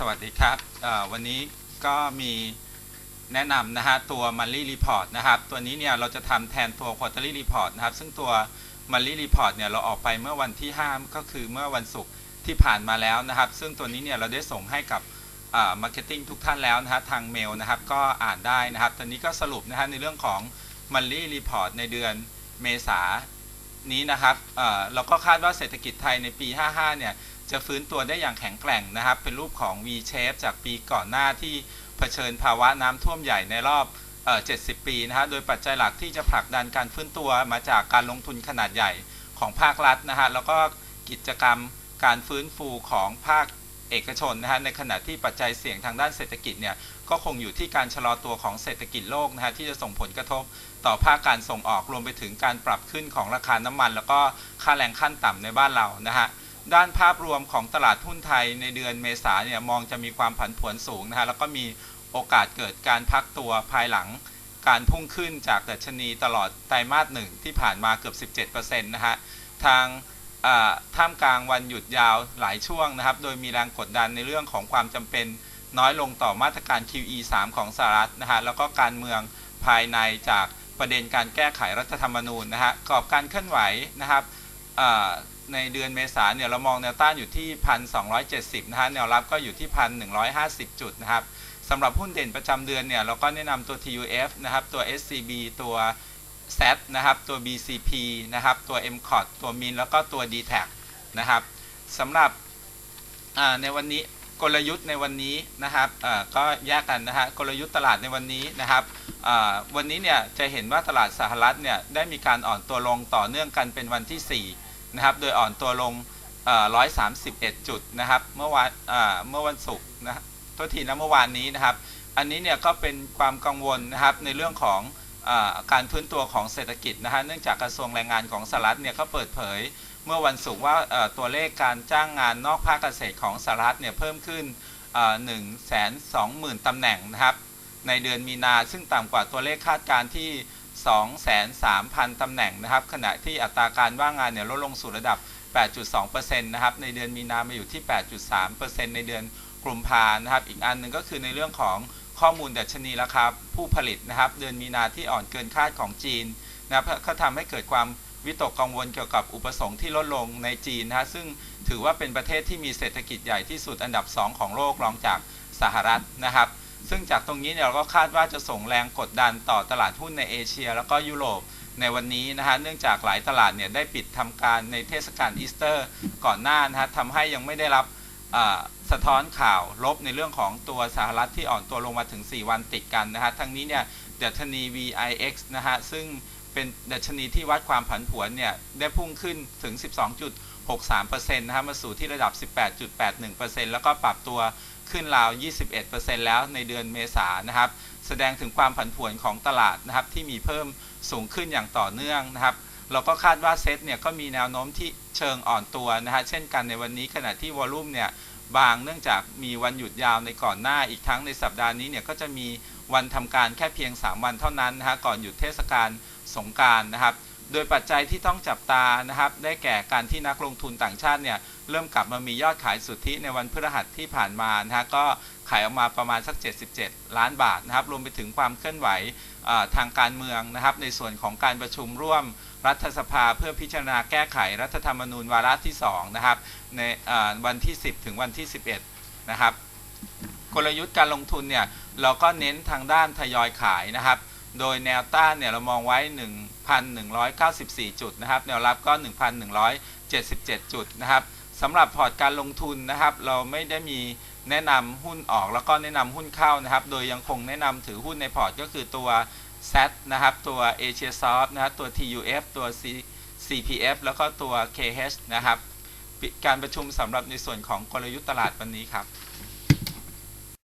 สวัสดีครับ วันนี้ก็มีแนะนำนะฮะตัว Monthly Report นะครับ ตัวนี้เนี่ยเราจะทำแทนตัว Quarterly Report นะครับ ซึ่งตัว Monthly Report เนี่ยเราออกไปเมื่อวันที่ 5 ก็คือเมื่อวันศุกร์ที่ผ่านมาแล้วนะครับ ซึ่งตัวนี้เนี่ยเราได้ส่งให้กับมาร์เก็ตติ้งทุกท่านแล้วนะฮะทางเมลนะครับ ก็อ่านได้นะครับ ตอนนี้ก็สรุปนะฮะในเรื่องของ Monthly Report ในเดือนเมษานี้นะครับเราก็คาดว่าเศรษฐกิจไทยในปี 55 เนี่ย จะฟื้นตัวได้อย่างแข็งแกร่งนะครับ เป็นรูปของ V shape จากปีก่อนหน้าที่เผชิญภาวะน้ำท่วมใหญ่ในรอบเอ่อ70 ปีนะฮะ โดยปัจจัยหลักที่จะผลักดันการฟื้นตัวมาจากการลงทุนขนาดใหญ่ของภาครัฐนะฮะ แล้วก็กิจกรรมการฟื้นฟูของภาคเอกชนนะฮะ ในขณะที่ปัจจัยเสี่ยงทางด้านเศรษฐกิจเนี่ย ก็คงอยู่ที่การชะลอตัวของเศรษฐกิจโลกนะฮะ ที่จะส่งผลกระทบต่อภาคการส่งออกรวมไปถึงการปรับขึ้นของราคาน้ำมัน แล้วก็ค่าแรงขั้นต่ำในบ้านเรานะฮะ ด้านภาพรวมของตลาดหุ้นไทยในเดือนเมษาเนี่ยมองจะมีความผันผวนสูงนะฮะแล้วก็มีโอกาสเกิดการพักตัวภายหลังการพุ่งขึ้นจากดัชนีตลอดไตรมาสหนึ่งที่ผ่านมาเกือบ 17%นะฮะทางท่ามกลางวันหยุดยาวหลายช่วงนะครับ โดยมีแรงกดดันในเรื่องของความจำเป็นน้อยลงต่อมาตรการ QE 3 ของสหรัฐนะฮะแล้วก็การเมืองภายในจากประเด็นการแก้ไขรัฐธรรมนูญนะฮะกรอบการเคลื่อนไหวนะครับ ในเดือนเมษาเนี่ยเรามองแนวต้านอยู่ที่ 1,270 นะฮะแนวรับก็อยู่ที่ 1,150 จุดนะครับสำหรับหุ้นเด่นประจำเดือนเนี่ยเราก็แนะนำตัว TUF นะครับตัว SCB ตัว SAT นะครับตัว BCP นะครับตัว MCOT ตัว MIN แล้วก็ตัว d t a c นะครับสำหรับในวันนี้กลยุทธ์ในวันนี้นะครับก็แยกกันนะฮะกลยุทธ์ตลาดในวันนี้นะครับวันนี้เนี่ยจะเห็นว่าตลาดสหรัฐเนี่ยได้มีการอ่อนตัวลงต่อเนื่องกันเป็นวันที่ 4 นะครับ โดยอ่อนตัวลงเอ่อ131 จุดนะครับ เมื่อวานเมื่อวันศุกร์นะทษทีนะเมื่อวานนี้นะครับ อันนี้เนี่ยก็เป็นความกังวลนะครับในเรื่องของอการพื้นตัวของเศรษฐกิจนะฮะ เนื่องจากกระทรวงแรงงานของสหรัฐเนี่ยเขาเปิดเผย เมื่อวันศุกร์ว่าตัวเลขการจ้างงานนอกภาคเกษตรของสหรัฐเนี่ยเพิ่มขึ้นหนึ่งแสนสองหมื่นตำแหน่งนะครับ ในเดือนมีนาซึ่งต่ำกว่าตัวเลขคาดการณ์ที่ 203,000 ตำแหน่งนะครับ ขณะที่อัตราการว่างงานเนี่ยลดลงสู่ระดับ 8.2%นะครับ ในเดือนมีนามาอยู่ที่ 8.3%ในเดือนกุมภานะครับ อีกอันหนึ่งก็คือในเรื่องของข้อมูลดัชนีราคาผู้ผลิตนะครับ เดือนมีนาที่อ่อนเกินคาดของจีนนะครับก็ทำให้เกิดความวิตกกังวลเกี่ยวกับอุปสงค์ที่ลดลงในจีนนะฮะซึ่งถือว่าเป็นประเทศที่มีเศรษฐกิจใหญ่ที่สุดอันดับ 2 ของโลกรองจากสหรัฐนะครับ ซึ่งจากตรงนี้เนี่ยเราก็คาดว่าจะส่งแรงกดดันต่อตลาดหุ้นในเอเชีย แล้วก็ยุโรปในวันนี้นะฮะเนื่องจากหลายตลาดเนี่ยได้ปิดทำการในเทศกาลอีสเตอร์ ก่อนหน้านะฮะทำให้ยังไม่ได้รับสะท้อนข่าวลบในเรื่องของตัวสหรัฐที่อ่อนตัวลงมาถึง 4 วันติดกันนะฮะทั้งนี้เนี่ยดัชนี VIX นะฮะซึ่งเป็นดัชนีที่วัดความผันผวนเนี่ยได้พุ่งขึ้นถึง 6.3%นะฮะมาสู่ที่ระดับ 18.81%แล้วก็ปรับตัวขึ้นราว 21%แล้วในเดือนเมษานะครับ แสดงถึงความผันผวนของตลาดนะครับที่มีเพิ่มสูงขึ้นอย่างต่อเนื่องนะครับ เราก็คาดว่าเซตเนี่ยก็มีแนวโน้มที่เชิงอ่อนตัวนะฮะเช่นกันในวันนี้ขณะที่วอลุ่มเนี่ยบางเนื่องจากมีวันหยุดยาวในก่อนหน้าอีกทั้งในสัปดาห์นี้เนี่ยก็จะมีวันทำการแค่เพียง 3 วันเท่านั้นนะฮะก่อนหยุดเทศกาลสงการนะครับ โดยปัจจัยที่ต้องจับตานะครับ ได้แก่การที่นักลงทุนต่างชาติเนี่ยเริ่มกลับมามียอดขายสุทธิในวันพฤหัสที่ผ่านมานะฮะก็ขายออกมาประมาณสัก 77 ล้านบาทนะครับรวมไปถึงความเคลื่อนไหวทางการเมืองนะครับ ในส่วนของการประชุมร่วมรัฐสภาเพื่อพิจารณาแก้ไขรัฐธรรมนูญวาระที่2นะครับในวันที่ 10 ถึงวันที่ 11 นะครับกลยุทธ์การลงทุนเนี่ยเราก็เน้นทางด้านทยอยขายนะครับ โดยแนวต้านเนี่ยเรามองไว้ 1,194 จุดนะครับ แนวรับก็ 1,177 จุดนะครับสำหรับพอร์ตการลงทุนนะครับ เราไม่ได้มีแนะนำหุ้นออกแล้วก็แนะนำหุ้นเข้านะครับ โดยยังคงแนะนำถือหุ้นในพอร์ตก็คือตัว Z นะครับ ตัว Asia Soft นะครับ ตัว TUF ตัว C CPF แล้วก็ตัว KH นะครับ การประชุมสำหรับในส่วนของกลยุทธ์ตลาดวันนี้ครับ